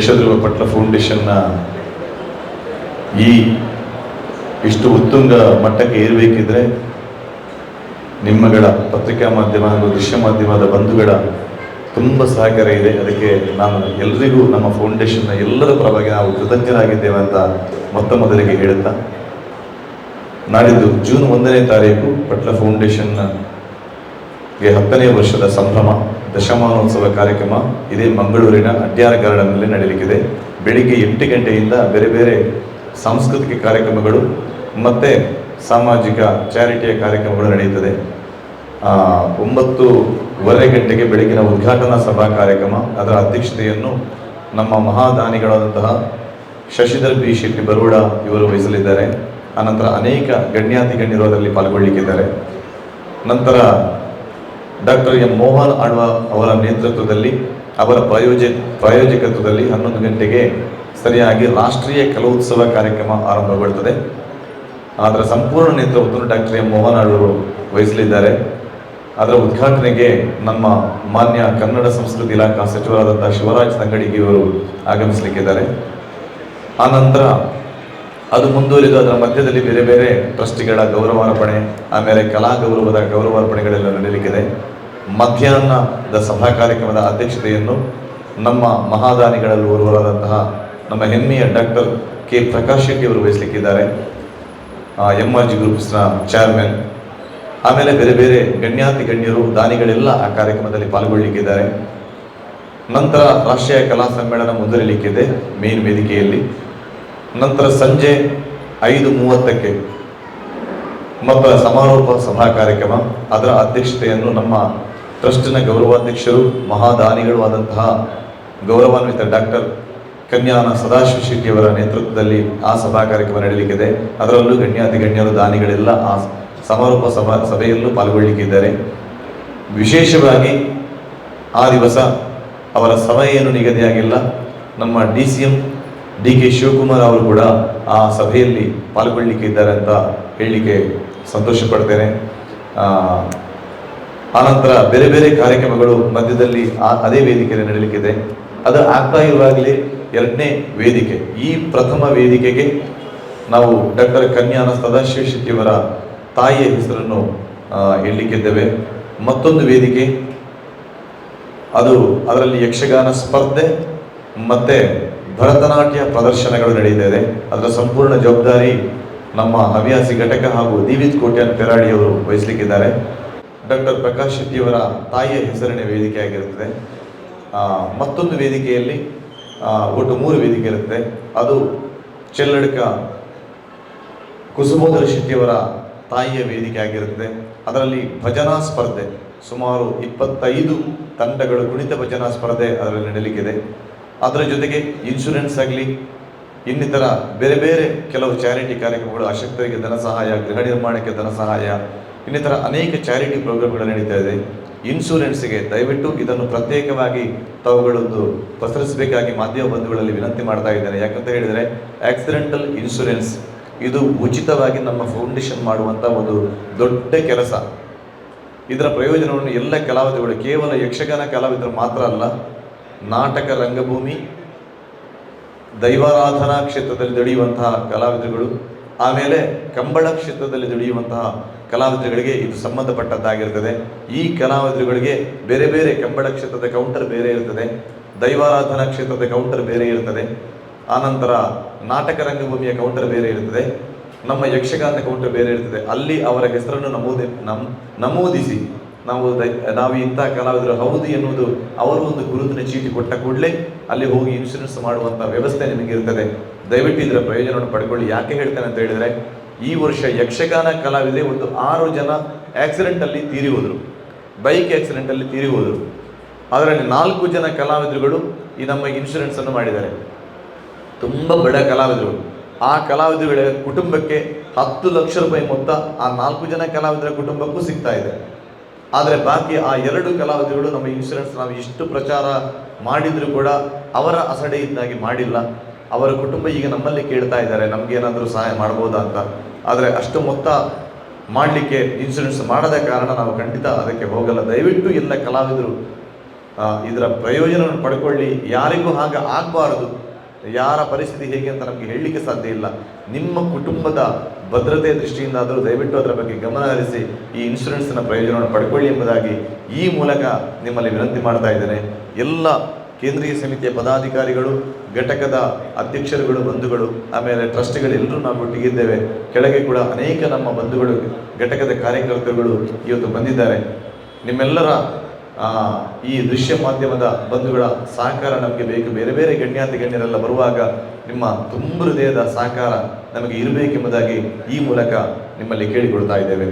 ಯಕ್ಷಧ್ರುವ ಪಟ್ಲ ಫೌಂಡೇಶನ್ನ ಈ ಇಷ್ಟು ಉತ್ತುಂಗ ಮಟ್ಟಕ್ಕೆ ಏರಬೇಕಿದ್ರೆ ನಿಮ್ಮಗಳ ಪತ್ರಿಕಾ ಮಾಧ್ಯಮ ಹಾಗೂ ದೃಶ್ಯ ಮಾಧ್ಯಮದ ಬಂಧುಗಳ ತುಂಬ ಸಹಕಾರ ಇದೆ. ಅದಕ್ಕೆ ನಾನು ಎಲ್ರಿಗೂ ನಮ್ಮ ಫೌಂಡೇಶನ್ನ ಎಲ್ಲರ ಪರವಾಗಿ ನಾವು ಕೃತಜ್ಞರಾಗಿದ್ದೇವೆ ಅಂತ ಮೊತ್ತ ಮೊದಲಿಗೆ ಹೇಳುತ್ತಾ, ನಾಡಿದ್ದು ಜೂನ್ ಒಂದನೇ ತಾರೀಕು ಪಟ್ಲ ಫೌಂಡೇಶನ್ನ ಗೆ ಹತ್ತನೇ ವರ್ಷದ ಸಂಭ್ರಮ, ದಶಮಾನೋತ್ಸವ ಕಾರ್ಯಕ್ರಮ ಇದೇ ಮಂಗಳೂರಿನ ಅಡ್ಯಾರ ಗಾರ್ಡನ್ನಲ್ಲಿ ನಡೆಯಲಿಕ್ಕಿದೆ ಬೆಳಿಗ್ಗೆ ಎಂಟು ಗಂಟೆಯಿಂದ ಬೇರೆ ಬೇರೆ ಸಾಂಸ್ಕೃತಿಕ ಕಾರ್ಯಕ್ರಮಗಳು ಮತ್ತು ಸಾಮಾಜಿಕ ಚಾರಿಟಿಯ ಕಾರ್ಯಕ್ರಮಗಳು ನಡೆಯುತ್ತದೆ. ಒಂಬತ್ತುವರೆ ಒಂಬತ್ತೂವರೆ ಗಂಟೆಗೆ ಬೆಳಗಿನ ಉದ್ಘಾಟನಾ ಸಭಾ ಕಾರ್ಯಕ್ರಮ, ಅದರ ಅಧ್ಯಕ್ಷತೆಯನ್ನು ನಮ್ಮ ಮಹಾದಾನಿಗಳಾದಂತಹ ಶಶಿಧರ್ ಬಿ ಶೆಟ್ಟಿ ಬರೋಡ ಇವರು ವಹಿಸಲಿದ್ದಾರೆ. ಆನಂತರ ಅನೇಕ ಗಣ್ಯಾತಿ ಗಣ್ಯರು ಅದರಲ್ಲಿ ಪಾಲ್ಗೊಳ್ಳಲಿಕ್ಕಿದ್ದಾರೆ ನಂತರ ಡಾಕ್ಟರ್ ಎಂ ಮೋಹನ್ ಅಣ್ವ ಅವರ ನೇತೃತ್ವದಲ್ಲಿ, ಅವರ ಪ್ರಾಯೋಜ, ಪ್ರಾಯೋಜಕತ್ವದಲ್ಲಿ ಹನ್ನೊಂದು ಗಂಟೆಗೆ ಸರಿಯಾಗಿ ರಾಷ್ಟ್ರೀಯ ಕಲೋತ್ಸವ ಕಾರ್ಯಕ್ರಮ ಆರಂಭಗೊಳ್ಳುತ್ತದೆ. ಅದರ ಸಂಪೂರ್ಣ ನೇತೃತ್ವವನ್ನು ಡಾಕ್ಟರ್ ಎಂ ಮೋಹನ್ ಆಳ್ವರು ವಹಿಸಲಿದ್ದಾರೆ. ಅದರ ಉದ್ಘಾಟನೆಗೆ ನಮ್ಮ ಮಾನ್ಯ ಕನ್ನಡ ಸಂಸ್ಕೃತಿ ಇಲಾಖಾ ಸಚಿವರಾದಂತಹ ಶಿವರಾಜ್ ತಂಗಡಿಗೆ ಇವರು ಆಗಮಿಸಲಿಕ್ಕಿದ್ದಾರೆ. ಆನಂತರ ಅದು ಮುಂದುವರಿದು ಅದರ ಮಧ್ಯದಲ್ಲಿ ಬೇರೆ ಬೇರೆ ಟ್ರಸ್ಟಿಗಳ ಗೌರವಾರ್ಪಣೆ, ಆಮೇಲೆ ಕಲಾ ಗೌರವದ ಗೌರವಾರ್ಪಣೆಗಳೆಲ್ಲ ನಡೆಯಲಿಕ್ಕಿದೆ ಮಧ್ಯಾಹ್ನದ ಸಭಾ ಕಾರ್ಯಕ್ರಮದ ಅಧ್ಯಕ್ಷತೆಯನ್ನು ನಮ್ಮ ಮಹಾದಾನಿಗಳಲ್ಲಿ ಓರ್ವರಾದಂತಹ ನಮ್ಮ ಹೆಮ್ಮೆಯ ಡಾಕ್ಟರ್ ಕೆ ಪ್ರಕಾಶ್ ಶೆಟ್ಟಿ ಅವರು ವಹಿಸಲಿಕ್ಕಿದ್ದಾರೆ. ಎಂ ಆರ್ ಜಿ ಗ್ರೂಪ್ಸ್ನ ಚೇರ್ಮನ್ ಆಮೇಲೆ ಬೇರೆ ಬೇರೆ ಗಣ್ಯಾತಿ ಗಣ್ಯರು, ದಾನಿಗಳೆಲ್ಲ ಆ ಕಾರ್ಯಕ್ರಮದಲ್ಲಿ ಪಾಲ್ಗೊಳ್ಳಲಿಕ್ಕಿದ್ದಾರೆ ನಂತರ ರಾಷ್ಟ್ರೀಯ ಕಲಾ ಸಮ್ಮೇಳನ ಮುಂದುವರಿಲಿಕ್ಕಿದೆ, ಮೇನ್ ವೇದಿಕೆಯಲ್ಲಿ. ನಂತರ ಸಂಜೆ ಐದು ಮೂವತ್ತಕ್ಕೆ ಮಕ್ಕಳ ಸಮಾರೋಪ ಸಭಾ ಕಾರ್ಯಕ್ರಮ. ಅದರ ಅಧ್ಯಕ್ಷತೆಯನ್ನು ನಮ್ಮ ಟ್ರಸ್ಟಿನ ಗೌರವಾಧ್ಯಕ್ಷರು, ಮಹಾದಾನಿಗಳು ಆದಂತಹ ಗೌರವಾನ್ವಿತ ಡಾಕ್ಟರ್ ಕನ್ಯಾನ ಸದಾಶಿವ ಶೆಟ್ಟಿಯವರ ನೇತೃತ್ವದಲ್ಲಿ ಆ ಸಭಾ ಕಾರ್ಯಕ್ರಮ ನಡೆಯಲಿಕ್ಕಿದೆ ಅದರಲ್ಲೂ ಗಣ್ಯಾತಿ ಗಣ್ಯರು ದಾನಿಗಳೆಲ್ಲ ಆ ಸಮಾರೋಪ ಸಭಾ ಸಭೆಯಲ್ಲೂ ಪಾಲ್ಗೊಳ್ಳಲಿಕ್ಕಿದ್ದಾರೆ. ವಿಶೇಷವಾಗಿ ಆ ದಿವಸ ಅವರ ಸಮಯ ಏನು ನಿಗದಿಯಾಗಿಲ್ಲ. ನಮ್ಮ D C M D K Shivakumar ಅವರು ಕೂಡ ಆ ಸಭೆಯಲ್ಲಿ ಪಾಲ್ಗೊಳ್ಳಿಕ್ಕೆ ಇದ್ದಾರೆ ಅಂತ ಹೇಳಲಿಕ್ಕೆ ಸಂತೋಷ ಪಡ್ತೇನೆ. ಆನಂತರ ಬೇರೆ ಬೇರೆ ಕಾರ್ಯಕ್ರಮಗಳು ಮಧ್ಯದಲ್ಲಿ ಆ ಅದೇ ವೇದಿಕೆಯಲ್ಲಿ ನಡೀಲಿಕ್ಕಿದೆ. ಅದು ಆಗ್ತಾ ಇರುವಾಗಲೇ ಎರಡನೇ ವೇದಿಕೆ. ಈ ಪ್ರಥಮ ವೇದಿಕೆಗೆ ನಾವು ಡಾಕ್ಟರ್ ಕನ್ಯಾನ ಸದಾಶಿವ ಶೆಟ್ಟಿಯವರ ತಾಯಿಯ ಹೆಸರನ್ನು ಹೇಳಲಿಕ್ಕಿದ್ದೇವೆ. ಮತ್ತೊಂದು ವೇದಿಕೆ. ಅದು ಅದರಲ್ಲಿ ಯಕ್ಷಗಾನ ಸ್ಪರ್ಧೆ, ಮತ್ತೆ ಭರತನಾಟ್ಯ ಪ್ರದರ್ಶನಗಳು ನಡೆಯುತ್ತಿದೆ ಅದರ ಸಂಪೂರ್ಣ ಜವಾಬ್ದಾರಿ ನಮ್ಮ ಹವ್ಯಾಸಿ ಘಟಕ ಹಾಗೂ ದೀವಿತ್ ಕೋಟ್ಯಾನ್ ಪೆರಾಡಿಯವರು ವಹಿಸಲಿಕ್ಕಿದ್ದಾರೆ. ಡಾಕ್ಟರ್ ಪ್ರಕಾಶ್ ಶೆಟ್ಟಿಯವರ ತಾಯಿಯ ಹೆಸರಿನ ವೇದಿಕೆ ಆಗಿರುತ್ತದೆ. ಮತ್ತೊಂದು ವೇದಿಕೆಯಲ್ಲಿ ಒಟ್ಟು ಮೂರು ವೇದಿಕೆ ಇರುತ್ತೆ ಅದು ಚೆಲ್ಲಡ್ಕ ಕುಸುಮೋದರ ಶೆಟ್ಟಿಯವರ ತಾಯಿಯ ವೇದಿಕೆ ಆಗಿರುತ್ತದೆ. ಅದರಲ್ಲಿ ಭಜನಾ ಸ್ಪರ್ಧೆ, ಸುಮಾರು ಇಪ್ಪತ್ತೈದು ತಂಡಗಳು ಕುಣಿತ ಭಜನಾ ಸ್ಪರ್ಧೆ ಅದರಲ್ಲಿ ನಡೆಯಲಿಕ್ಕಿದೆ. ಅದರ ಜೊತೆಗೆ ಇನ್ಶೂರೆನ್ಸ್ ಆಗಲಿ, ಇನ್ನಿತರ ಬೇರೆ ಬೇರೆ ಕೆಲವು ಚಾರಿಟಿ ಕಾರ್ಯಕ್ರಮಗಳು ಅಶಕ್ತರಿಗೆ ಧನ ಸಹಾಯ, ಗೃಹ ನಿರ್ಮಾಣಕ್ಕೆ ಧನ ಸಹಾಯ, ಇನ್ನಿತರ ಅನೇಕ ಚಾರಿಟಿ ಪ್ರೋಗ್ರಾಮ್ಗಳು ನಡೀತಾ ಇದೆ. ಇನ್ಶೂರೆನ್ಸ್ಗೆ ದಯವಿಟ್ಟು ಇದನ್ನು ಪ್ರತ್ಯೇಕವಾಗಿ ತಾವುಗಳೊಂದು ಪಸರಿಸಬೇಕಾಗಿ ಮಾಧ್ಯಮ ಬಂಧುಗಳಲ್ಲಿ ವಿನಂತಿ ಮಾಡ್ತಾ ಇದ್ದೇನೆ. ಯಾಕಂತ ಹೇಳಿದರೆ ಆಕ್ಸಿಡೆಂಟಲ್ ಇನ್ಶೂರೆನ್ಸ್ ಇದು ಉಚಿತವಾಗಿ ನಮ್ಮ ಫೌಂಡೇಶನ್ ಮಾಡುವಂಥ ಒಂದು ದೊಡ್ಡ ಕೆಲಸ. ಇದರ ಪ್ರಯೋಜನವನ್ನು ಎಲ್ಲ ಕಲಾವಿದರುಗಳು, ಕೇವಲ ಯಕ್ಷಗಾನ ಕಲಾವಿದರು ಮಾತ್ರ ಅಲ್ಲ ನಾಟಕ ರಂಗಭೂಮಿ, ದೈವಾರಾಧನಾ ಕ್ಷೇತ್ರದಲ್ಲಿ ದುಡಿಯುವಂತಹ ಕಲಾವಿದರುಗಳು, ಆಮೇಲೆ ಕಂಬಳ ಕ್ಷೇತ್ರದಲ್ಲಿ ದುಡಿಯುವಂತಹ ಕಲಾವಿದರುಗಳಿಗೆ ಇದು ಸಂಬಂಧಪಟ್ಟದ್ದಾಗಿರ್ತದೆ. ಈ ಕಲಾವಿದರುಗಳಿಗೆ ಬೇರೆ ಬೇರೆ ಕಂಬಳ ಕ್ಷೇತ್ರದ ಕೌಂಟರ್ ಬೇರೆ ಇರ್ತದೆ, ದೈವಾರಾಧನಾ ಕ್ಷೇತ್ರದ ಕೌಂಟರ್ ಬೇರೆ ಇರ್ತದೆ, ಆನಂತರ ನಾಟಕ ರಂಗಭೂಮಿಯ ಕೌಂಟರ್ ಬೇರೆ ಇರ್ತದೆ, ನಮ್ಮ ಯಕ್ಷಗಾನ ಕೌಂಟರ್ ಬೇರೆ ಇರ್ತದೆ. ಅಲ್ಲಿ ಅವರ ಹೆಸರನ್ನು ನಮೂದಿ ನಮ್ ನಮೂದಿಸಿ ನಾವು ನಾವು ಇಂಥ ಕಲಾವಿದರು ಹೌದು ಎನ್ನುವುದು ಅವರು ಒಂದು ಗುರುತಿನ ಚೀಟಿ ಕೊಟ್ಟ ಕೂಡಲೇ ಅಲ್ಲಿ ಹೋಗಿ ಇನ್ಶೂರೆನ್ಸ್ ಮಾಡುವಂಥ ವ್ಯವಸ್ಥೆ ನಿಮಗೆ ಇರ್ತದೆ. ದಯವಿಟ್ಟು ಇದರ ಪ್ರಯೋಜನವನ್ನು ಪಡ್ಕೊಳ್ಳಿ. ಯಾಕೆ ಹೇಳ್ತೇನೆ ಅಂತ ಹೇಳಿದರೆ, ಈ ವರ್ಷ ಯಕ್ಷಗಾನ ಕಲಾವಿದೆ ಒಂದು ಆರು ಜನ ಆಕ್ಸಿಡೆಂಟಲ್ಲಿ ತೀರಿ ಹೋದರು. ಬೈಕ್ ಆಕ್ಸಿಡೆಂಟಲ್ಲಿ ತೀರಿ ಹೋದರು. ಅದರಲ್ಲಿ ನಾಲ್ಕು ಜನ ಕಲಾವಿದರುಗಳು ಈ ನಮ್ಮ ಇನ್ಶೂರೆನ್ಸನ್ನು ಮಾಡಿದ್ದಾರೆ. ತುಂಬ ಬಡ ಕಲಾವಿದರು. ಆ ಕಲಾವಿದರುಗಳ ಕುಟುಂಬಕ್ಕೆ ಹತ್ತು ಲಕ್ಷ ರೂಪಾಯಿ ಮೊತ್ತ ಆ ನಾಲ್ಕು ಜನ ಕಲಾವಿದರ ಕುಟುಂಬಕ್ಕೂ ಸಿಗ್ತಾ ಇದೆ. ಆದರೆ ಬಾಕಿ ಆ ಎರಡು ಕಲಾವಿದರುಗಳು ನಮ್ಮ ಇನ್ಶೂರೆನ್ಸ್ ನಾವು ಇಷ್ಟು ಪ್ರಚಾರ ಮಾಡಿದರೂ ಕೂಡ ಅವರ ಅಸಡೆಯಿಂದಾಗಿ ಮಾಡಿಲ್ಲ. ಅವರ ಕುಟುಂಬ ಈಗ ನಮ್ಮಲ್ಲಿ ಕೇಳ್ತಾ ಇದ್ದಾರೆ ನಮಗೇನಾದರೂ ಸಹಾಯ ಮಾಡ್ಬೋದಾ ಅಂತ. ಆದರೆ ಅಷ್ಟು ಮೊತ್ತ ಮಾಡಲಿಕ್ಕೆ ಇನ್ಶೂರೆನ್ಸ್ ಮಾಡದ ಕಾರಣ ನಾವು ಖಂಡಿತ ಅದಕ್ಕೆ ಹೋಗಲ್ಲ. ದಯವಿಟ್ಟು ಎಲ್ಲ ಕಲಾವಿದರು ಇದರ ಪ್ರಯೋಜನವನ್ನು ಪಡ್ಕೊಳ್ಳಿ. ಯಾರಿಗೂ ಹಾಗೆ ಆಗಬಾರದು. ಯಾರ ಪರಿಸ್ಥಿತಿ ಹೇಗೆ ಅಂತ ನಮಗೆ ಹೇಳಲಿಕ್ಕೆ ಸಾಧ್ಯ ಇಲ್ಲ. ನಿಮ್ಮ ಕುಟುಂಬದ ಭದ್ರತೆಯ ದೃಷ್ಟಿಯಿಂದಾದರೂ ದಯವಿಟ್ಟು ಅದರ ಬಗ್ಗೆ ಗಮನ ಹರಿಸಿ ಈ ಇನ್ಶೂರೆನ್ಸ್ನ ಪ್ರಯೋಜನವನ್ನು ಪಡ್ಕೊಳ್ಳಿ ಎಂಬುದಾಗಿ ಈ ಮೂಲಕ ನಿಮ್ಮಲ್ಲಿ ವಿನಂತಿ ಮಾಡ್ತಾ ಇದ್ದೇನೆ. ಎಲ್ಲ ಕೇಂದ್ರೀಯ ಸಮಿತಿಯ ಪದಾಧಿಕಾರಿಗಳು, ಘಟಕದ ಅಧ್ಯಕ್ಷರುಗಳು, ಬಂಧುಗಳು, ಆಮೇಲೆ ಟ್ರಸ್ಟ್ಗಳು ಎಲ್ಲರೂ ನಾವು ಒಟ್ಟಿಗಿದ್ದೇವೆ. ಕೆಳಗೆ ಕೂಡ ಅನೇಕ ನಮ್ಮ ಬಂಧುಗಳು, ಘಟಕದ ಕಾರ್ಯಕರ್ತರುಗಳು ಇವತ್ತು ಬಂದಿದ್ದಾರೆ. ನಿಮ್ಮೆಲ್ಲರ ಈ ದೃಶ್ಯ ಮಾಧ್ಯಮದ ಬಂಧುಗಳ ಸಹಕಾರ ನಮಗೆ ಬೇಕು. ಬೇರೆ ಬೇರೆ ಗಣ್ಯಾತಿ ಗಣ್ಯರೆಲ್ಲ ಬರುವಾಗ ನಿಮ್ಮ ತುಂಬ ಹೃದಯದ ಸಹಕಾರ ನಮಗೆ ಇರಬೇಕೆಂಬುದಾಗಿ ಈ ಮೂಲಕ ನಿಮ್ಮಲ್ಲಿ ಕೇಳಿಕೊಳ್ತಾ ಇದ್ದೇವೆ.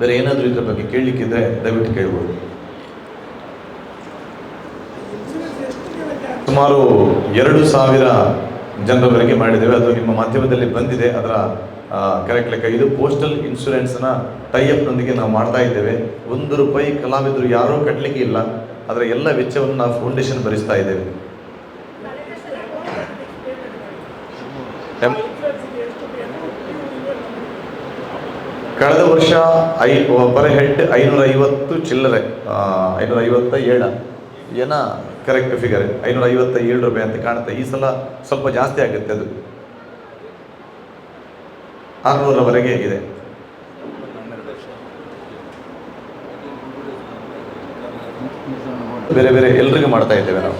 ಬೇರೆ ಏನಾದರೂ ಇದ್ರ ಬಗ್ಗೆ ಕೇಳಲಿಕ್ಕಿದ್ರೆ ದಯವಿಟ್ಟು ಕೇಳ್ಬೋದು. ಸುಮಾರು ಎರಡು ಸಾವಿರ ಜನರವರೆಗೆ ಮಾಡಿದ್ದೇವೆ. ಅದು ನಿಮ್ಮ ಮಾಧ್ಯಮದಲ್ಲಿ ಬಂದಿದೆ. ಅದರ ಕರೆಕ್ಟ್ ಲೆಕ್ಕ ಇದು ಪೋಸ್ಟಲ್ ಇನ್ಶೂರೆನ್ಸ್ನ ಟೈಅಪ್ನೊಂದಿಗೆ ನಾವು ಮಾಡ್ತಾ ಇದ್ದೇವೆ. ಒಂದು ರೂಪಾಯಿ ಕಲಾವಿದರು ಯಾರೂ ಕಟ್ಟಲಿಕ್ಕೆ ಇಲ್ಲ. ಅದರ ಎಲ್ಲ ವೆಚ್ಚವನ್ನು ನಾವು ಫೌಂಡೇಶನ್ ಭರಿಸ್ತಾ ಇದ್ದೇವೆ. ಕಳೆದ ವರ್ಷ ಐ ಪರ್ ಹೆಡ್ ಐನೂರ ಐವತ್ತು ಚಿಲ್ಲರೆ ಐನೂರ ಐವತ್ತ ಏಳ ಏನ ಕರೆಕ್ಟ್ ಫಿಗರ್ ಐನೂರ ಐವತ್ತ ಏಳು ರೂಪಾಯಿ ಅಂತ ಕಾಣುತ್ತೆ. ಈ ಸಲ ಸ್ವಲ್ಪ ಜಾಸ್ತಿ ಆಗುತ್ತೆ ಅದು. ಆರುನೂರವರೆಗೆ ಇದೆ. ಬೇರೆ ಬೇರೆ ಎಲ್ರಿಗೂ ಮಾಡ್ತಾ ಇದ್ದೇವೆ ನಾವು.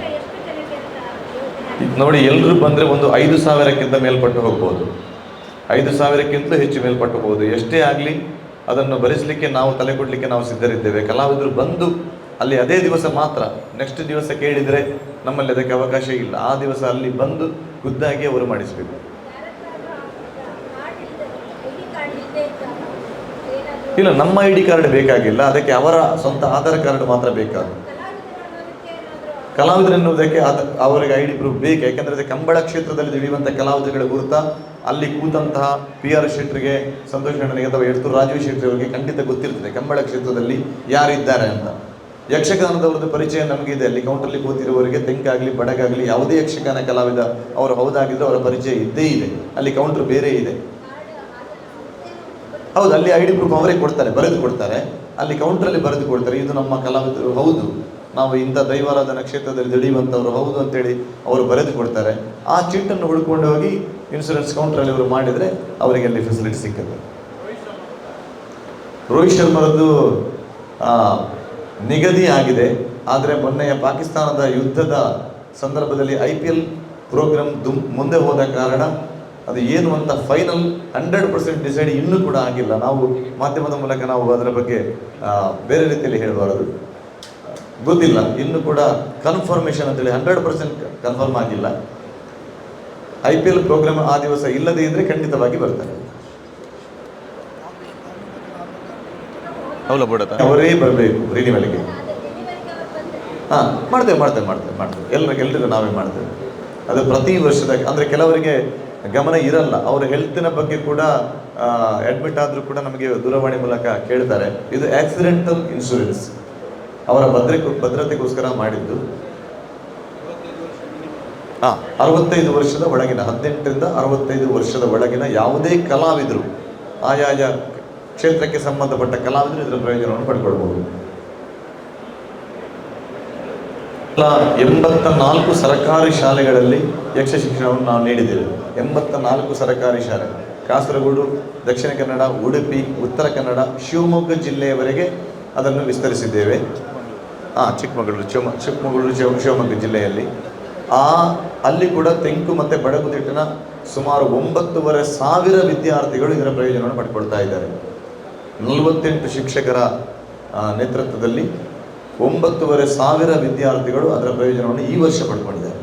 ನೋಡಿ ಎಲ್ಲರೂ ಬಂದರೆ ಒಂದು ಐದು ಸಾವಿರಕ್ಕಿಂತ ಮೇಲ್ಪಟ್ಟು ಹೋಗ್ಬೋದು. ಐದು ಸಾವಿರಕ್ಕಿಂತ ಹೆಚ್ಚು ಮೇಲ್ಪಟ್ಟು ಎಷ್ಟೇ ಆಗಲಿ ಅದನ್ನು ಭರಿಸಲಿಕ್ಕೆ ನಾವು ತಲೆ ಕೊಡಲಿಕ್ಕೆ ನಾವು ಸಿದ್ಧರಿದ್ದೇವೆ. ಕಲಾವಿದರು ಬಂದು ಅಲ್ಲಿ ಅದೇ ದಿವಸ ಮಾತ್ರ ನೆಕ್ಸ್ಟ್ ದಿವಸ ಕೇಳಿದರೆ ನಮ್ಮಲ್ಲಿ ಅದಕ್ಕೆ ಅವಕಾಶ ಇಲ್ಲ. ಆ ದಿವಸ ಅಲ್ಲಿ ಬಂದು ಖುದ್ದಾಗಿ ಅವರು ಮಾಡಿಸಬೇಕು. ಇಲ್ಲ, ನಮ್ಮ ಐ ಡಿ ಕಾರ್ಡ್ ಬೇಕಾಗಿಲ್ಲ, ಅದಕ್ಕೆ ಅವರ ಸ್ವಂತ ಆಧಾರ್ ಕಾರ್ಡ್ ಮಾತ್ರ ಬೇಕಾದ ಕಲಾವಿದರು ಎನ್ನುವುದಕ್ಕೆ ಅದ ಅವರಿಗೆ ಐ ಡಿ ಪ್ರೂಫ್ ಬೇಕು, ಯಾಕೆಂದರೆ ಕಂಬಳ ಕ್ಷೇತ್ರದಲ್ಲಿ ದುಡಿಯುವಂಥ ಕಲಾವಿದರುಗಳ ಗುರುತ. ಅಲ್ಲಿ ಕೂತಂತಹ ಪಿ ಆರ್ ಶೆಟ್ರಿಗೆ ಸಂತೋಷ್ ಅಣ್ಣನಿಗೆ ಅಥವಾ ಎಡ್ತು ರಾಜೀವ್ ಶೆಟ್ಟಿ ಅವರಿಗೆ ಖಂಡಿತ ಗೊತ್ತಿರ್ತದೆ ಕಂಬಳ ಕ್ಷೇತ್ರದಲ್ಲಿ ಯಾರಿದ್ದಾರೆ ಅಂತ. ಯಕ್ಷಗಾನದವ್ರದ್ದು ಪರಿಚಯ ನಮಗೆ ಇದೆ ಅಲ್ಲಿ ಕೌಂಟರ್ಲಿ ಕೂತಿರುವವರಿಗೆ ತೆಂಕಾಗಲಿ, ಬಡಗಾಗಲಿ ಯಾವುದೇ ಯಕ್ಷಗಾನ ಕಲಾವಿದ ಅವರು ಹೌದಾಗಿದ್ದರೂ ಅವರ ಪರಿಚಯ ಇದ್ದೇ ಇದೆ. ಅಲ್ಲಿ ಕೌಂಟರ್ ಬೇರೆ ಇದೆ. ಹೌದು, ಅಲ್ಲಿ ಐ ಡಿ ಪ್ರೂಫ್ ಅವರೇ ಕೊಡ್ತಾರೆ, ಬರೆದು ಕೊಡ್ತಾರೆ. ಅಲ್ಲಿ ಕೌಂಟ್ರಲ್ಲಿ ಬರೆದು ಕೊಡ್ತಾರೆ, ಇದು ನಮ್ಮ ಕಲಾವಿದರು, ಹೌದು. ನಾವು ಇಂಥ ದೈವಾರಾಧನಾ ಕ್ಷೇತ್ರದಲ್ಲಿ ದುಡಿಯುವಂಥವ್ರು ಹೌದು ಅಂತೇಳಿ ಅವರು ಬರೆದು ಕೊಡ್ತಾರೆ. ಆ ಚೀಟನ್ನು ಹುಡ್ಕೊಂಡು ಹೋಗಿ ಇನ್ಶೂರೆನ್ಸ್ ಕೌಂಟ್ರಲ್ಲಿ ಅವರು ಮಾಡಿದರೆ ಅವರಿಗೆ ಅಲ್ಲಿ ಫೆಸಿಲಿಟಿ ಸಿಕ್ಕುತ್ತೆ. ರೋಹಿತ್ ಶರ್ಮರದ್ದು ನಿಗದಿ ಆಗಿದೆ. ಆದರೆ ಮೊನ್ನೆಯ ಪಾಕಿಸ್ತಾನದ ಯುದ್ಧದ ಸಂದರ್ಭದಲ್ಲಿ ಐ ಪಿ ಎಲ್ ಪ್ರೋಗ್ರಾಮ್ ದುಮ್ ಮುಂದೆ ಹೋದ ಕಾರಣ ಅದು ಏನು ಅಂತ ಫೈನಲ್ ಹಂಡ್ರೆಡ್ ಪರ್ಸೆಂಟ್ ಡಿಸೈಡ್ ಇನ್ನೂ ಕೂಡ ಆಗಿಲ್ಲ. ನಾವು ಮಾಧ್ಯಮದ ಮೂಲಕ ನಾವು ಅದರ ಬಗ್ಗೆ ಬೇರೆ ರೀತಿಯಲ್ಲಿ ಹೇಳಬಾರದು. ಗೊತ್ತಿಲ್ಲ. ಇನ್ನು ಕೂಡ ಕನ್ಫರ್ಮೇಷನ್ ಅಂತೇಳಿ ಹಂಡ್ರೆಡ್ ಪರ್ಸೆಂಟ್ ಕನ್ಫರ್ಮ್ ಆಗಿಲ್ಲ. ಐ ಪಿ ಎಲ್ ಪ್ರೋಗ್ರಾಮ್ ಆ ದಿವಸ ಇಲ್ಲದೇ ಇದ್ರೆ ಖಂಡಿತವಾಗಿ ಬರ್ತಾರೆ. ಅವರೇ ಬರಬೇಕು ರಿನಿವಲ್ಗೆ ಹಾ ಮಾಡ್ತೇವೆ ಮಾಡ್ತೇವೆ ಮಾಡ್ತೇವೆ ಮಾಡ್ತೇವೆ. ಎಲ್ಲರಿಗೆ ಎಲ್ರಿಗೂ ನಾವೇ ಮಾಡ್ತೇವೆ. ಅದು ಪ್ರತಿ ವರ್ಷದ ಅಂದ್ರೆ ಕೆಲವರಿಗೆ ಗಮನ ಇರಲ್ಲ. ಅವರ ಹೆಲ್ತಿನ ಬಗ್ಗೆ ಕೂಡ ಅಡ್ಮಿಟ್ ಆದರೂ ಕೂಡ ನಮಗೆ ದೂರವಾಣಿ ಮೂಲಕ ಕೇಳ್ತಾರೆ. ಇದು ಆಕ್ಸಿಡೆಂಟಲ್ ಇನ್ಶೂರೆನ್ಸ್ ಅವರ ಭದ್ರ ಭದ್ರತೆಗೋಸ್ಕರ ಮಾಡಿದ್ದು. ಹಾಂ, ಅರವತ್ತೈದು ವರ್ಷದ ಒಳಗಿನ, ಹದಿನೆಂಟರಿಂದ ಅರವತ್ತೈದು ವರ್ಷದ ಒಳಗಿನ ಯಾವುದೇ ಕಲಾವಿದರು, ಆಯಾಯ ಕ್ಷೇತ್ರಕ್ಕೆ ಸಂಬಂಧಪಟ್ಟ ಕಲಾವಿದರು ಇದರ ಪ್ರಯೋಜನವನ್ನು ಪಡ್ಕೊಳ್ಬಹುದು ಎಲ್ಲ ಎಂಬತ್ತ ನಾಲ್ಕು ಸರ್ಕಾರಿ ಶಾಲೆಗಳಲ್ಲಿ ಯಕ್ಷ ಶಿಕ್ಷಣವನ್ನು ನಾವು ನೀಡಿದ್ದೇವೆ. ಎಂಬತ್ತ ನಾಲ್ಕು ಸರ್ಕಾರಿ ಶಾಲೆ. ಕಾಸರಗೋಡು, ದಕ್ಷಿಣ ಕನ್ನಡ, ಉಡುಪಿ, ಉತ್ತರ ಕನ್ನಡ, ಶಿವಮೊಗ್ಗ ಜಿಲ್ಲೆಯವರೆಗೆ ಅದನ್ನು ವಿಸ್ತರಿಸಿದ್ದೇವೆ. ಹಾಂ ಚಿಕ್ಕಮಗಳೂರು, ಶಿವಮ, ಚಿಕ್ಕಮಗಳೂರು, ಶಿವ, ಶಿವಮೊಗ್ಗ ಜಿಲ್ಲೆಯಲ್ಲಿ. ಆ, ಅಲ್ಲಿ ಕೂಡ ತೆಂಕು ಮತ್ತು ಬಡಗುದಿಟ್ಟಿನ ಸುಮಾರು ಒಂಬತ್ತುವರೆ ಸಾವಿರ ವಿದ್ಯಾರ್ಥಿಗಳು ಇದರ ಪ್ರಯೋಜನವನ್ನು ಪಡ್ಕೊಳ್ತಾ ಇದ್ದಾರೆ. ನಲವತ್ತೆಂಟು ಶಿಕ್ಷಕರ ನೇತೃತ್ವದಲ್ಲಿ ಒಂಬತ್ತುವರೆ ಸಾವಿರ ವಿದ್ಯಾರ್ಥಿಗಳು ಅದರ ಪ್ರಯೋಜನವನ್ನು ಈ ವರ್ಷ ಪಡ್ಕೊಂಡಿದ್ದಾರೆ.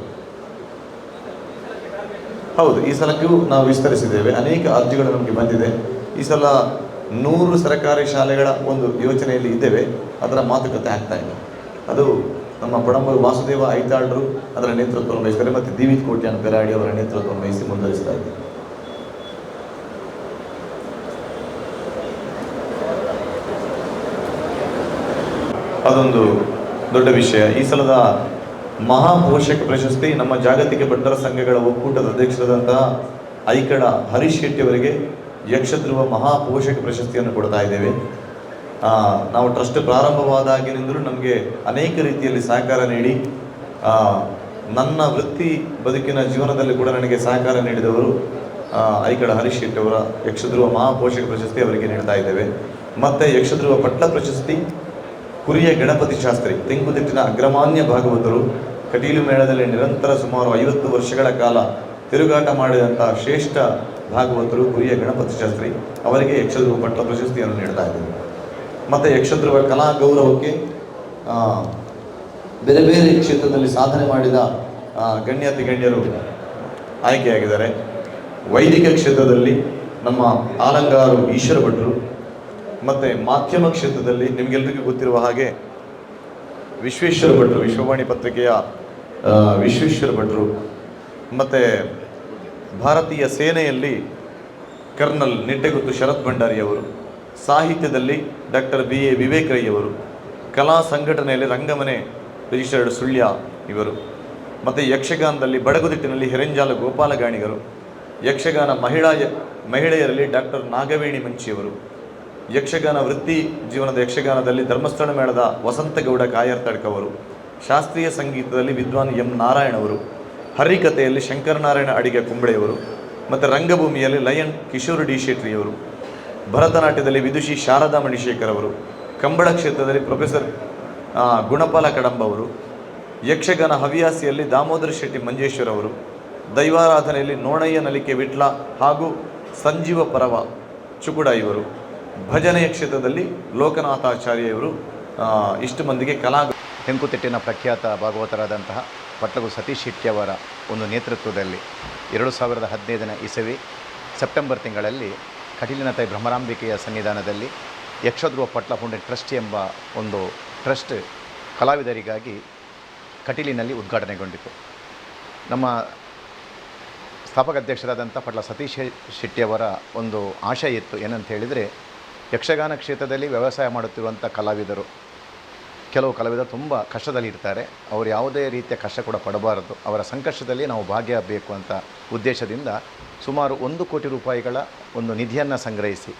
ಹೌದು, ಈ ಸಲಕ್ಕೂ ನಾವು ವಿಸ್ತರಿಸಿದ್ದೇವೆ. ಅನೇಕ ಅರ್ಜಿಗಳು ನಮಗೆ ಬಂದಿದೆ. ಈ ಸಲ ನೂರು ಸರ್ಕಾರಿ ಶಾಲೆಗಳ ಒಂದು ಯೋಚನೆಯಲ್ಲಿ ಇದ್ದೇವೆ. ಅದರ ಮಾತುಕತೆ ಆಗ್ತಾ ಇದೆ. ಅದು ನಮ್ಮ ಪಡಂಬೂರು ವಾಸುದೇವ ಐತಾಳ್ರು ಅದರ ನೇತೃತ್ವವನ್ನು ವಹಿಸಿದ್ದಾರೆ. ಮತ್ತು ದೀವಿತ್ ಕೋಟ್ಯಾನ್ ಪೆರಾಡಿ ಅವರ ನೇತೃತ್ವವನ್ನು ವಹಿಸಿ ಮುಂದುವರಿಸ್ತಾ ಇದ್ದಾರೆ. ಅದೊಂದು ದೊಡ್ಡ ವಿಷಯ. ಈ ಸಲದ ಮಹಾಪೋಷಕ ಪ್ರಶಸ್ತಿ ನಮ್ಮ ಜಾಗತಿಕ ಭಟ್ಟರ ಸಂಘಗಳ ಒಕ್ಕೂಟದ ಅಧ್ಯಕ್ಷರಾದಂತಹ ಐಕಳ ಹರೀಶ್ ಶೆಟ್ಟಿ ಅವರಿಗೆ ಯಕ್ಷಧ್ರುವ ಮಹಾಪೋಷಕ ಪ್ರಶಸ್ತಿಯನ್ನು ಕೊಡ್ತಾ ಇದ್ದೇವೆ. ನಾವು ಟ್ರಸ್ಟ್ ಪ್ರಾರಂಭವಾದಾಗಿನಿಂದಲೂ ನಮಗೆ ಅನೇಕ ರೀತಿಯಲ್ಲಿ ಸಹಕಾರ ನೀಡಿ ನನ್ನ ವೃತ್ತಿ ಬದುಕಿನ ಜೀವನದಲ್ಲಿ ಕೂಡ ನನಗೆ ಸಹಕಾರ ನೀಡಿದವರು ಐಕಳ ಹರೀಶ್ ಶೆಟ್ಟಿ ಅವರ ಯಕ್ಷಧ್ರುವ ಮಹಾಪೋಷಕ ಪ್ರಶಸ್ತಿ ಅವರಿಗೆ ನೀಡ್ತಾ ಇದ್ದೇವೆ. ಮತ್ತು ಯಕ್ಷಧ್ರುವ ಪಟ್ಲ ಪ್ರಶಸ್ತಿ ಕುರಿಯ ಗಣಪತಿ ಶಾಸ್ತ್ರಿ ತೆಂಕುತಿಟ್ಟಿನ ಅಗ್ರಮಾನ್ಯ ಭಾಗವತರು ಕಟೀಲು ಮೇಳದಲ್ಲಿ ನಿರಂತರ ಸುಮಾರು ಐವತ್ತು ವರ್ಷಗಳ ಕಾಲ ತಿರುಗಾಟ ಮಾಡಿದಂತಹ ಶ್ರೇಷ್ಠ ಭಾಗವತರು ಕುರಿಯ ಗಣಪತಿ ಶಾಸ್ತ್ರಿ. ಅವರಿಗೆ ಯಕ್ಷಧ್ರುವ ಪಟ್ಟ ಪ್ರಶಸ್ತಿಯನ್ನು ನೀಡ್ತಾ ಇದ್ದೇವೆ. ಮತ್ತು ಯಕ್ಷಧ್ರುವ ಕಲಾ ಗೌರವಕ್ಕೆ ಬೇರೆ ಬೇರೆ ಕ್ಷೇತ್ರದಲ್ಲಿ ಸಾಧನೆ ಮಾಡಿದ ಗಣ್ಯ ಗಣ್ಯಾತಿ ಗಣ್ಯರು ಆಯ್ಕೆಯಾಗಿದ್ದಾರೆ. ವೈದಿಕ ಕ್ಷೇತ್ರದಲ್ಲಿ ನಮ್ಮ ಆಲಂಗಾರು ಈಶ್ವರ ಭಟ್ರು ಮತ್ತು ಮಾಧ್ಯಮ ಕ್ಷೇತ್ರದಲ್ಲಿ ನಿಮಗೆಲ್ಲರಿಗೂ ಗೊತ್ತಿರುವ ಹಾಗೆ ವಿಶ್ವೇಶ್ವರ ಭಟ್ರು ವಿಶ್ವವಾಣಿ ಪತ್ರಿಕೆಯ ವಿಶ್ವೇಶ್ವರ ಭಟ್ರು ಮತ್ತು ಭಾರತೀಯ ಸೇನೆಯಲ್ಲಿ ಕರ್ನಲ್ ನಿಟ್ಟೆಗುತ್ತು ಶರತ್ ಭಂಡಾರಿಯವರು ಸಾಹಿತ್ಯದಲ್ಲಿ doctor B A Vivek Rai ಅವರು, ಕಲಾ ಸಂಘಟನೆಯಲ್ಲಿ ರಂಗಮನೆ ರಿಜಿಸ್ಟರ್ಡ್ ಸುಳ್ಯ ಇವರು, ಮತ್ತು ಯಕ್ಷಗಾನದಲ್ಲಿ ಬಡಗುದಿಟ್ಟಿನಲ್ಲಿ ಹಿರಂಜಾಲ ಗೋಪಾಲಗಾಣಿಗರು, ಯಕ್ಷಗಾನ ಮಹಿಳಾ ಮಹಿಳೆಯರಲ್ಲಿ ಡಾಕ್ಟರ್ ನಾಗವೇಣಿ ಮಂಚಿಯವರು ಯಕ್ಷಗಾನ ವೃತ್ತಿ ಜೀವನದ ಯಕ್ಷಗಾನದಲ್ಲಿ ಧರ್ಮಸ್ಥಳ ಮೇಳದ ವಸಂತಗೌಡ ಕಾಯರ್ತಡ್ಕವರು ಶಾಸ್ತ್ರೀಯ ಸಂಗೀತದಲ್ಲಿ ವಿದ್ವಾನ್ ಎಂ ನಾರಾಯಣವರು ಹರಿಕಥೆಯಲ್ಲಿ ಶಂಕರನಾರಾಯಣ ಅಡಿಗೆ ಕುಂಬಳೆಯವರು ಮತ್ತು ರಂಗಭೂಮಿಯಲ್ಲಿ ಲಯನ್ ಕಿಶೋರ್ ಡಿ ಶೆಟ್ರಿಯವರು, ಭರತನಾಟ್ಯದಲ್ಲಿ ವಿದುಷಿ ಶಾರದಾ ಮಣಿಶೇಖರ್ ಅವರು, ಕಂಬಳ ಕ್ಷೇತ್ರದಲ್ಲಿ ಪ್ರೊಫೆಸರ್ ಗುಣಪಾಲ ಕಡಂಬ ಅವರು, ಯಕ್ಷಗಾನ ಹವ್ಯಾಸಿಯಲ್ಲಿ ದಾಮೋದರ ಶೆಟ್ಟಿ ಮಂಜೇಶ್ವರ್ ಅವರು, ದೈವಾರಾಧನೆಯಲ್ಲಿ ನೋಣಯ್ಯ ನಲಿಕೆ ವಿಟ್ಲ ಹಾಗೂ ಸಂಜೀವ ಪರವ ಚುಕುಡ ಇವರು. ಭಜನೆಯ ಕ್ಷೇತ್ರದಲ್ಲಿ ಲೋಕನಾಥಾಚಾರ್ಯವರು ಇಷ್ಟು ಮಂದಿಗೆ ಕಲಾ ತೆಂಕುತಿಟ್ಟಿನ ಪ್ರಖ್ಯಾತ ಭಾಗವತರಾದಂತಹ ಪಟ್ಟಗು ಸತೀಶ್ ಶೆಟ್ಟಿಯವರ ಒಂದು ನೇತೃತ್ವದಲ್ಲಿ ಎರಡು ಸಾವಿರದ ಹದಿನೈದನೇ ಇಸವಿ ಸೆಪ್ಟೆಂಬರ್ ತಿಂಗಳಲ್ಲಿ ಕಟೀಲಿನ ತಾಯಿ ಭ್ರಮರಾಂಬಿಕೆಯ ಸನ್ನಿಧಾನದಲ್ಲಿ ಯಕ್ಷಧ್ರುವ ಪಟ್ಲ ಫೌಂಡೇಶನ್ ಟ್ರಸ್ಟ್ ಎಂಬ ಒಂದು ಟ್ರಸ್ಟ್ ಕಲಾವಿದರಿಗಾಗಿ ಕಟೀಲಿನಲ್ಲಿ ಉದ್ಘಾಟನೆಗೊಂಡಿತು. ನಮ್ಮ ಸ್ಥಾಪಕ ಅಧ್ಯಕ್ಷರಾದಂಥ ಪಟ್ಲ ಸತೀಶ್ ಶೆಟ್ಟಿಯವರ ಒಂದು ಆಶಯ ಇತ್ತು. ಏನಂತ ಹೇಳಿದರೆ ಯಕ್ಷಗಾನ ಕ್ಷೇತ್ರದಲ್ಲಿ ವ್ಯವಸಾಯ ಮಾಡುತ್ತಿರುವಂಥ ಕಲಾವಿದರು. ಕೆಲವು ಕಲಾವಿದರು ತುಂಬ ಕಷ್ಟದಲ್ಲಿ ಇರ್ತಾರೆ. ಅವರು ಯಾವುದೇ ರೀತಿಯ ಕಷ್ಟ ಕೂಡ ಪಡಬಾರದು. ಅವರ ಸಂಕಷ್ಟದಲ್ಲಿ ನಾವು ಭಾಗಿಯಾಗಬೇಕು ಅಂತ ಉದ್ದೇಶದಿಂದ ಸುಮಾರು ಒಂದು ಕೋಟಿ ರೂಪಾಯಿಗಳ ಒಂದು ನಿಧಿಯನ್ನು ಸಂಗ್ರಹಿಸಿ,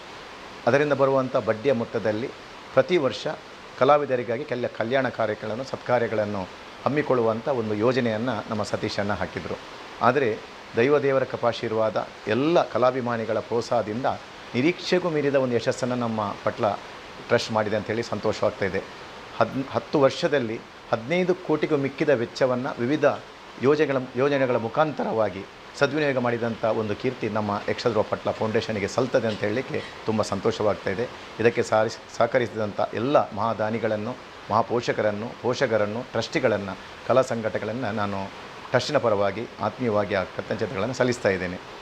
ಅದರಿಂದ ಬರುವಂಥ ಬಡ್ಡಿಯ ಮೊತ್ತದಲ್ಲಿ ಪ್ರತಿ ವರ್ಷ ಕಲಾವಿದರಿಗಾಗಿ ಕೆಲ ಕಲ್ಯಾಣ ಕಾರ್ಯಗಳನ್ನು, ಸತ್ಕಾರ್ಯಗಳನ್ನು ಹಮ್ಮಿಕೊಳ್ಳುವಂಥ ಒಂದು ಯೋಜನೆಯನ್ನು ನಮ್ಮ ಸತೀಶನ್ನು ಹಾಕಿದರು. ಆದರೆ ದೈವದೇವರ ಕಪಾಶೀರ್ವಾದ ಎಲ್ಲ ಕಲಾಭಿಮಾನಿಗಳ ಪ್ರೋತ್ಸಾಹದಿಂದ ನಿರೀಕ್ಷೆಗೂ ಮೀರಿದ ಒಂದು ಯಶಸ್ಸನ್ನು ನಮ್ಮ ಪಟ್ಲ ಟ್ರಸ್ಟ್ ಮಾಡಿದೆ ಅಂತೇಳಿ ಸಂತೋಷವಾಗ್ತಾ ಇದೆ ಹದ್, ಹತ್ತು ವರ್ಷದಲ್ಲಿ ಹದಿನೈದು ಕೋಟಿಗೂ ಮಿಕ್ಕಿದ ವೆಚ್ಚವನ್ನು ವಿವಿಧ ಯೋಜನೆಗಳ ಯೋಜನೆಗಳ ಮುಖಾಂತರವಾಗಿ ಸದ್ವಿನಿಯೋಗ ಮಾಡಿದಂಥ ಒಂದು ಕೀರ್ತಿ ನಮ್ಮ ಯಕ್ಷಧ್ರುವ ಪಟ್ಲ ಫೌಂಡೇಶನ್ಗೆ ಸಲ್ತದೆ ಅಂತ ಹೇಳಲಿಕ್ಕೆ ತುಂಬ ಸಂತೋಷವಾಗ್ತಾ ಇದೆ ಇದಕ್ಕೆ ಸಾರಿ ಸಹಕರಿಸಿದಂಥ ಎಲ್ಲ ಮಹಾದಾನಿಗಳನ್ನು, ಮಹಾಪೋಷಕರನ್ನು, ಪೋಷಕರನ್ನು, ಟ್ರಸ್ಟಿಗಳನ್ನು, ಕಲಾ ಸಂಘಟಗಳನ್ನು ನಾನು ಟ್ರಸ್ಟಿನ ಪರವಾಗಿ, ಆತ್ಮೀಯವಾಗಿ ಆ ಕೃತಜ್ಞತೆಗಳನ್ನು ಸಲ್ಲಿಸ್ತಾ ಇದ್ದೇನೆ.